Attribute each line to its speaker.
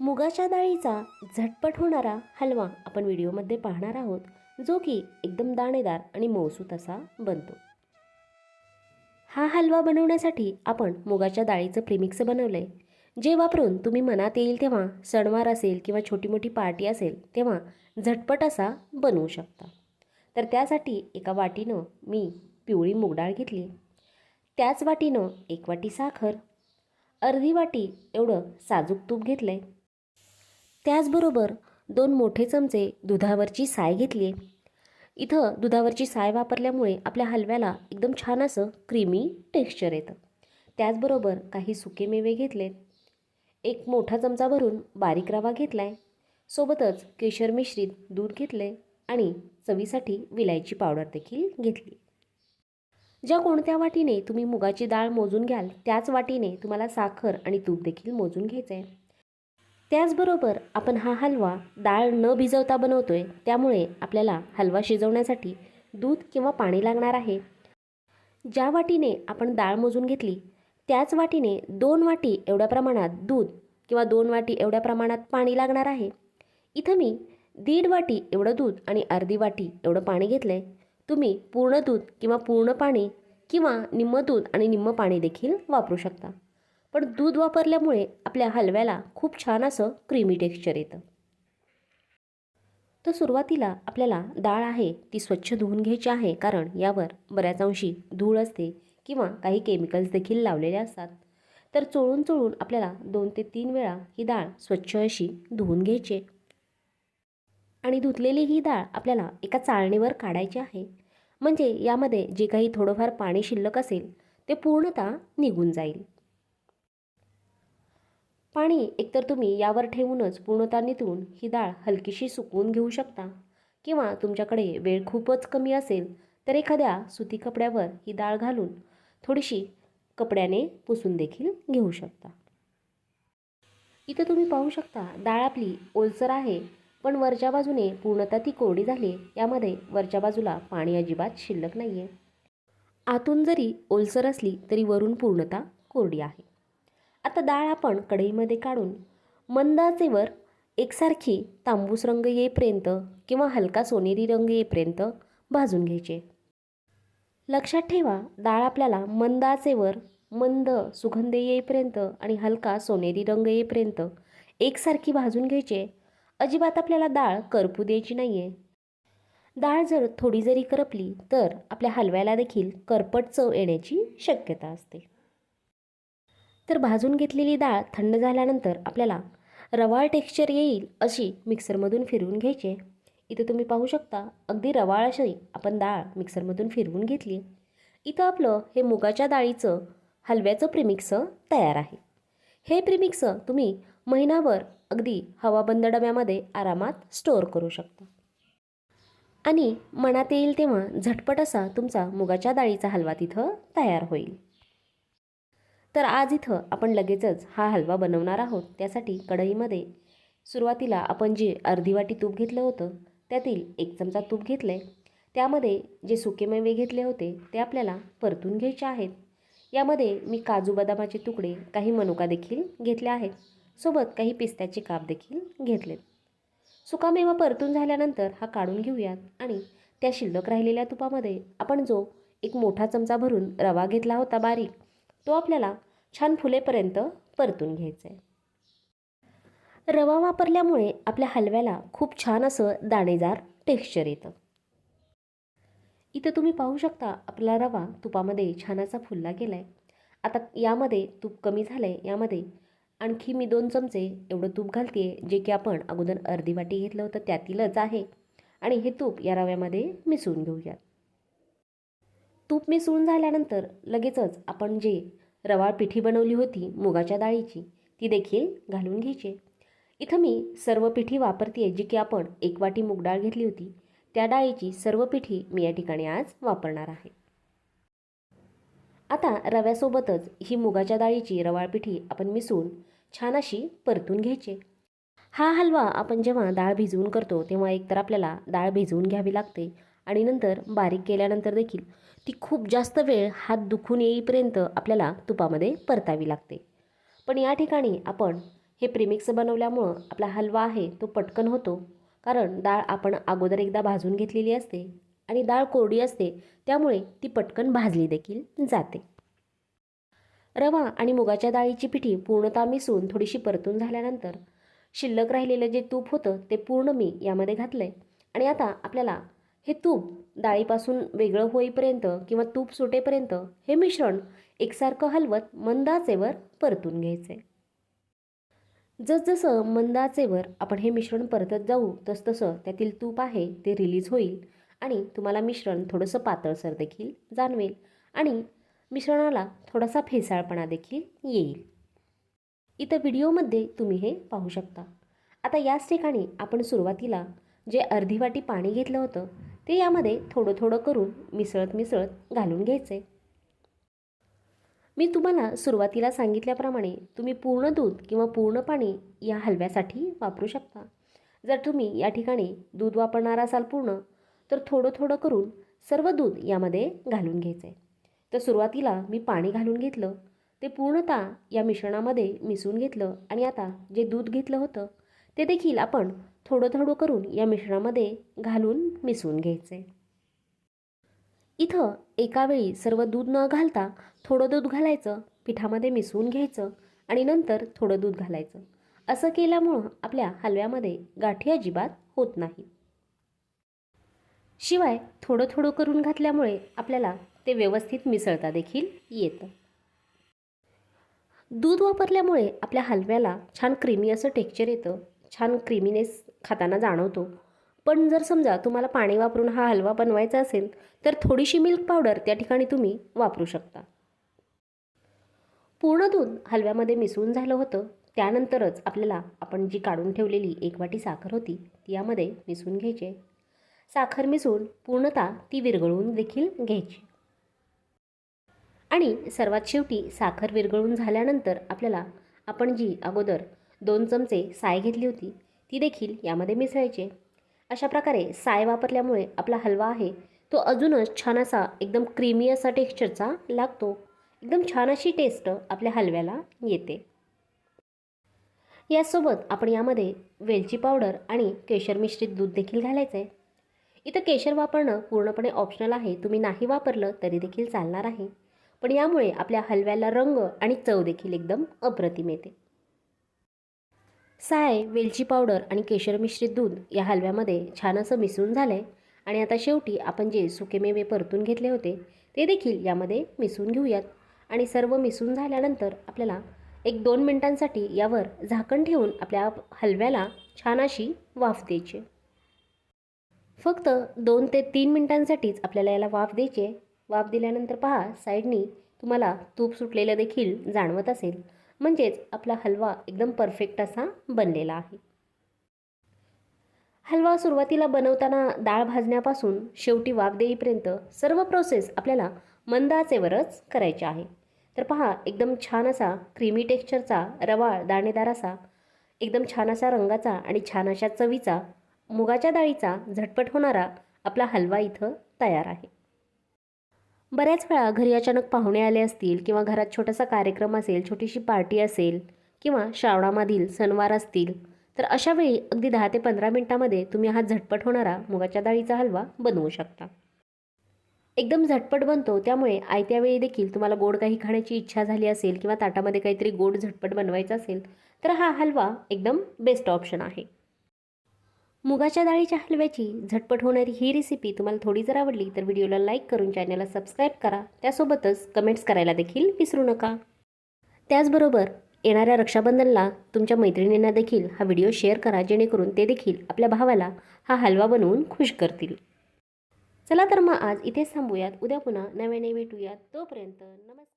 Speaker 1: मुगाच्या डाळीचा झटपट होणारा हलवा आपण व्हिडिओमध्ये पाहणार आहोत जो की एकदम दाणेदार आणि मौसूत असा बनतो. हा हलवा बनवण्यासाठी आपण मुगाच्या डाळीचं प्रिमिक्स बनवलं आहे जे वापरून तुम्ही मनात येईल तेव्हा सणवार असेल किंवा छोटी मोठी पार्टी असेल तेव्हा झटपट असा बनवू शकता. तर त्यासाठी एका वाटीनं मी पिवळी मुगडाळ घेतली. त्याच वाटीनं एक वाटी साखर. अर्धी वाटी एवढं साजूक तूप घेतलं आहे त्याचबरोबर दोन मोठे चमचे दुधावरची साय घेतली आहे इथं दुधावरची साय वापरल्यामुळे आपल्या हलव्याला एकदम छान असं क्रीमी टेक्स्चर येतं. त्याचबरोबर काही सुके मेवे घेतलेत. एक मोठा चमचा भरून बारीक रवा घेतला आहे सोबतच केशर मिश्रित दूध घेतले आणि चवीसाठी विलायची पावडर देखील घेतली. ज्या कोणत्या वाटीने तुम्ही मुगाची डाळ मोजून घ्याल त्याच वाटीने तुम्हाला साखर आणि तूप देखील मोजून घ्यायचं आहे त्याचबरोबर आपण हा हलवा डाळ न भिजवता बनवतो आहे त्यामुळे आपल्याला हलवा शिजवण्यासाठी दूध किंवा पाणी लागणार आहे. ज्या वाटीने आपण डाळ मोजून घेतली त्याच वाटीने दोन वाटी एवढ्या प्रमाणात दूध किंवा दोन वाटी एवढ्या प्रमाणात पाणी लागणार आहे. इथं मी दीड वाटी एवढं दूध आणि अर्धी वाटी एवढं पाणी घेतलं आहे तुम्ही पूर्ण दूध किंवा पूर्ण पाणी किंवा निम्म दूध आणि निम्म पाणी देखील वापरू शकता. पण दूध वापरल्यामुळे आपल्या हलव्याला खूप छान असं क्रीमी टेक्स्चर येतं. तर सुरुवातीला आपल्याला डाळ आहे ती स्वच्छ धुवून घ्यायची आहे कारण यावर बऱ्याच अंशी धूळ असते किंवा काही केमिकल्स देखील लावलेले असतात. तर चोळून चोळून आपल्याला दोन ते तीन वेळा ही डाळ स्वच्छ अशी धुवून घ्यायची आणि धुतलेली ही डाळ आपल्याला एका चाळणीवर काढायची आहे. म्हणजे यामध्ये जे काही थोडंफार पाणी शिल्लक असेल ते पूर्णतः निघून जाईल. पाणी एकतर तुम्ही यावर ठेवूनच पूर्णता निथून ही डाळ हलकीशी सुकवून घेऊ शकता. किंवा तुमच्याकडे वेळ खूपच कमी असेल तर एखाद्या सुती कपड्यावर ही डाळ घालून थोडीशी कपड्याने पुसून देखील घेऊ शकता. इथं तुम्ही पाहू शकता डाळ आपली ओलसर आहे पण वरच्या बाजूने पूर्णतः ती कोरडी झाली यामध्ये वरच्या बाजूला पाणी अजिबात शिल्लक नाही आहे आतून जरी ओलसर असली तरी वरून पूर्णतः कोरडी आहे. आता डाळ आपण कढईमध्ये काढून मंद आचेवर एकसारखी तांबूस रंग येईपर्यंत किंवा हलका सोनेरी रंग येईपर्यंत भाजून घ्यायचे. लक्षात ठेवा डाळ आपल्याला मंद आचेवर मंद सुगंध येईपर्यंत आणि हलका सोनेरी रंग येईपर्यंत एकसारखी भाजून घ्यायचे. अजिबात आपल्याला डाळ करपू द्यायची नाही आहे डाळ जर थोडी जरी करपली तर आपल्या हलव्याला देखील करपट चव येण्याची शक्यता असते. तर भाजून घेतलेली डाळ थंड झाल्यानंतर आपल्याला रवाळ टेक्स्चर येईल अशी मिक्सरमधून फिरवून घ्यायचे इथं तुम्ही पाहू शकता अगदी रवाळ अशी आपण डाळ मिक्सरमधून फिरवून घेतली. इथं आपलं हे मुगाच्या डाळीचं हलव्याचं प्रिमिक्स तयार आहे. हे प्रिमिक्स तुम्ही महिनाभर अगदी हवाबंद डब्यामध्ये आरामात स्टोअर करू शकता. आणि मनात येईल तेव्हा झटपट असा तुमचा मुगाच्या डाळीचा हलवा तिथं तयार होईल. तर आज इथं आपण लगेचच हा हलवा बनवणार आहोत. त्यासाठी कढईमध्ये सुरुवातीला आपण जे अर्धी वाटी तूप घेतलं होतं त्यातील एक चमचा तूप घेतलं आहे त्यामध्ये जे सुकेमेवे घेतले होते ते आपल्याला परतून घ्यायचे आहेत. यामध्ये मी काजू बदामाचे तुकडे काही मनुका देखील घेतले आहेत. सोबत काही पिस्त्याचे काप देखील घेतलेत सुकामेवा परतून झाल्यानंतर हा काढून घेऊयात आणि त्या शिल्लक राहिलेल्या तुपामध्ये आपण जो एक मोठा चमचा भरून रवा घेतला होता बारीक तो आपल्याला छान फुलेपर्यंत परतून घ्यायचं आहे रवा वापरल्यामुळे आपल्या हलव्याला खूप छान असं दाणेदार टेक्स्चर येतं. इथं तुम्ही पाहू शकता आपला रवा तुपामध्ये छान असा फुलला गेला आहे आता यामध्ये तूप कमी झालं आहे यामध्ये आणखी मी दोन चमचे एवढं तूप घालते जे की आपण अगोदर अर्धी वाटी घेतलं होतं त्यातीलच आहे. आणि हे तूप या रव्यामध्ये मिसळून घेऊयात. तूप मिसळून झाल्यानंतर लगेचच आपण जे रवाळ पिठी बनवली होती मुगाच्या डाळीची. ती देखील घालून घ्यायची. इथं मी सर्व पिठी वापरते जी की आपण एक वाटी मूग डाळ घेतली होती. त्या डाळीची सर्व पिठी मी या ठिकाणी आज वापरणार आहे. आता रव्यासोबतच ही मुगाच्या डाळीची रवाळ पिठी आपण मिसळून छान अशी परतून घ्यायची. हा हलवा आपण जेव्हा डाळ भिजवून करतो तेव्हा एकतर आपल्याला डाळ भिजवून घ्यावी लागते आणि नंतर बारीक केल्यानंतर देखील ती खूप जास्त वेळ हात दुखून येईपर्यंत आपल्याला तुपामध्ये परतावी लागते. पण या ठिकाणी आपण हे प्रिमिक्स बनवल्यामुळं आपला हलवा आहे तो पटकन होतो. कारण डाळ आपण अगोदर एकदा भाजून घेतलेली असते आणि डाळ कोरडी असते त्यामुळे ती पटकन भाजली देखील जाते. रवा आणि मुगाच्या डाळीची पिठी पूर्णतः मिसळून थोडीशी परतून झाल्यानंतर शिल्लक राहिलेलं जे तूप होतं ते पूर्ण मी यामध्ये घातलं आहे आणि आता आपल्याला हे तूप डाळीपासून वेगळं होईपर्यंत किंवा तूप सुटेपर्यंत हे मिश्रण एकसारखं हलवत मंदाचेवर परतून घ्यायचं. आहे जसजसं मंदाचेवर आपण हे मिश्रण परतत जाऊ तसतसं त्यातील तूप आहे ते रिलीज होईल आणि तुम्हाला मिश्रण थोडंसं पातळसर देखील जाणवेल आणि मिश्रणाला थोडासा फेसाळपणा देखील येईल. इथं व्हिडिओमध्ये तुम्ही हे पाहू शकता. आता याच ठिकाणी आपण सुरुवातीला जे अर्धी वाटी पाणी घेतलं होतं ते यामध्ये थोडं थोडं करून मिसळत मिसळत घालून घ्यायचे. मी तुम्हाला सुरुवातीला सांगितल्याप्रमाणे तुम्ही पूर्ण दूध किंवा पूर्ण पाणी या हलव्यासाठी वापरू शकता. जर तुम्ही या ठिकाणी दूध वापरणार असाल पूर्ण तर थोडं थोडं करून सर्व दूध यामध्ये घालून घ्यायचं. आहे तर सुरुवातीला मी पाणी घालून घेतलं ते पूर्णतः या मिश्रणामध्ये मिसळून घेतलं आणि आता जे दूध घेतलं होतं ते देखील आपण थोडं थोडं करून या मिश्रणामध्ये घालून मिसळून घ्यायचे. इथं एकावेळी सर्व दूध न घालता थोडं दूध घालायचं पिठामध्ये मिसळून घ्यायचं आणि नंतर थोडं दूध घालायचं. असं केल्यामुळं आपल्या हलव्यामध्ये गाठी अजिबात होत नाही. शिवाय थोडं थोडं करून घातल्यामुळे आपल्याला ते व्यवस्थित मिसळता देखील येतं. दूध वापरल्यामुळे आपल्या हलव्याला छान क्रीमी असं टेक्चर येतं छान क्रिमिनेस खाताना जाणवतो. पण जर समजा तुम्हाला पाणी वापरून हा हलवा बनवायचा असेल तर थोडीशी मिल्क पावडर त्या ठिकाणी तुम्ही वापरू शकता. पूर्ण दूध हलव्यामध्ये मिसळून झालं होतं. त्यानंतरच आपल्याला आपण जी काढून ठेवलेली एक वाटी साखर होती ती यामध्ये मिसळून घ्यायची साखर मिसळून पूर्णतः ती विरघळवून देखील घ्यायची. आणि सर्वात शेवटी साखर विरघळून झाल्यानंतर आपल्याला आपण जी अगोदर दोन चमचे साय घेतली होती ती देखील यामध्ये मिसळायचे. अशा प्रकारे साय वापरल्यामुळे आपला हलवा आहे तो अजूनच छान असा एकदम क्रीमी असा टेक्स्चरचा लागतो. एकदम छान अशी टेस्ट आपल्या हलव्याला येते. यासोबत आपण यामध्ये वेलची पावडर आणि केशर मिश्रित दूध देखील घालायचं आहे इथं केशर वापरणं पूर्णपणे ऑप्शनल आहे तुम्ही नाही वापरलं तरी देखील चालणार आहे. पण यामुळे आपल्या हलव्याला रंग आणि चव देखील एकदम अप्रतिम येते. साय वेलची पावडर आणि केशर मिश्रित दूध या हलव्यामध्ये छान असं मिसळून झालं आहे आणि आता शेवटी आपण जे सुकेमेवे परतून घेतले होते ते देखील यामध्ये मिसळून घेऊयात. आणि सर्व मिसळून झाल्यानंतर आपल्याला एक दोन मिनटांसाठी यावर झाकण ठेवून आपल्या हलव्याला छान अशी वाफ द्यायची. फक्त दोन ते तीन मिनटांसाठीच आपल्याला याला वाफ द्यायची वाफ दिल्यानंतर पहा साईडनी तुम्हाला तूप सुटलेलं देखील जाणवत असेल. म्हणजेच आपला हलवा एकदम परफेक्ट असा बनलेला आहे. हलवा सुरुवातीला बनवताना डाळ भाजण्यापासून शेवटी वाफ देईपर्यंत सर्व प्रोसेस आपल्याला मंद आचेवरच करायची आहे. तर पहा एकदम छान असा क्रीमी टेक्स्चरचा रवाळ दाणेदार असा एकदम छान असा रंगाचा आणि छान अशा चवीचा मुगाच्या डाळीचा झटपट होणारा आपला हलवा इथं तयार आहे. बऱ्याच वेळा घरी अचानक पाहुणे आले असतील किंवा घरात छोटासा कार्यक्रम असेल छोटीशी पार्टी असेल किंवा श्रावणामधील सणवार असतील तर अशा वेळी अगदी दहा ते पंधरा मिनटामध्ये तुम्ही हा झटपट होणारा मुगाच्या डाळीचा हलवा बनवू शकता. एकदम झटपट बनतो त्यामुळे आयत्या वेळी देखील तुम्हाला गोड काही खाण्याची इच्छा झाली असेल किंवा ताटामध्ये काहीतरी गोड झटपट बनवायचं असेल तर हा हलवा एकदम बेस्ट ऑप्शन आहे. मुगाच्या डाळीच्या हलव्याची झटपट होणारी ही रेसिपी तुम्हाला थोडी जर आवडली तर व्हिडिओला लाईक करून चॅनलला सबस्क्राईब करा. त्यासोबतच कमेंट्स करायला देखील विसरू नका. त्याचबरोबर येणाऱ्या रक्षाबंधनला तुमच्या मैत्रिणींना देखील हा व्हिडिओ शेअर करा जेणेकरून ते देखील आपल्या भावाला हा हलवा बनवून खुश करतील. चला तर मग आज इथेच थांबूयात. उद्या पुन्हा नव्याने भेटूयात. तोपर्यंत नमस्कार.